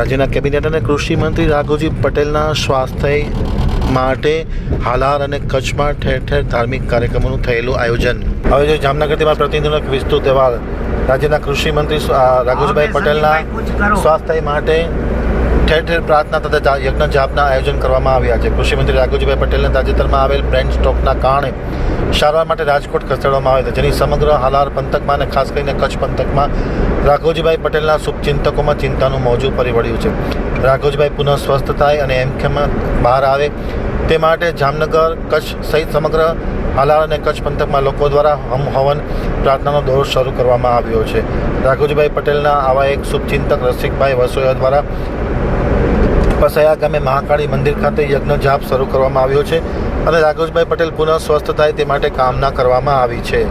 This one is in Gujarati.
રાજ્યના કેબિનેટ અને કૃષિ મંત્રી રાઘુજી પટેલના સ્વાસ્થ્ય માટે હાલાર અને કચ્છમાં ઠેર ઠેર ધાર્મિક કાર્યક્રમોનું થયેલું આયોજન. હવે જો જામનગરથી મારા પ્રતિનિધિનો વિસ્તૃત અહેવાલ. રાજ્યના કૃષિ મંત્રી રાઘુજીભાઈ પટેલના સ્વાસ્થ્ય માટે ઠેર ઠેર પ્રાર્થના તથા યજ્ઞ જાપના આયોજન કરવામાં આવ્યા છે. કૃષિમંત્રી રાઘુજીભાઈ પટેલને તાજેતરમાં આવેલ બ્રેન્ડ સ્ટ્રોકના કારણે સારવાર માટે રાજકોટ ખસેડવામાં આવ્યા હતા. જેની સમગ્ર હાલાર પંથકમાં અને ખાસ કરીને કચ્છ પંથકમાં રાઘોજીભાઈ પટેલના શુભચિંતકોમાં ચિંતાનું મોજું ફરી વળ્યું છે. રાઘોજીભાઈ પુનઃ સ્વસ્થ થાય અને એમ બહાર આવે તે માટે જામનગર, કચ્છ સહિત સમગ્ર હાલાર અને કચ્છ પંથકમાં લોકો દ્વારા હમ હવન પ્રાર્થનાનો દોર શરૂ કરવામાં આવ્યો છે. રાઘોજીભાઈ પટેલના આવા એક શુભચિંતક રસિકભાઈ વસોયા દ્વારા પસયા ગામે મહાકાળી મંદિર ખાતે યજ્ઞ જાપ શરૂ કરવામાં આવ્યો છે અને રાઘવભાઈ પટેલ પુનઃ સ્વસ્થ થાય તે માટે કામના કરવામાં આવી છે.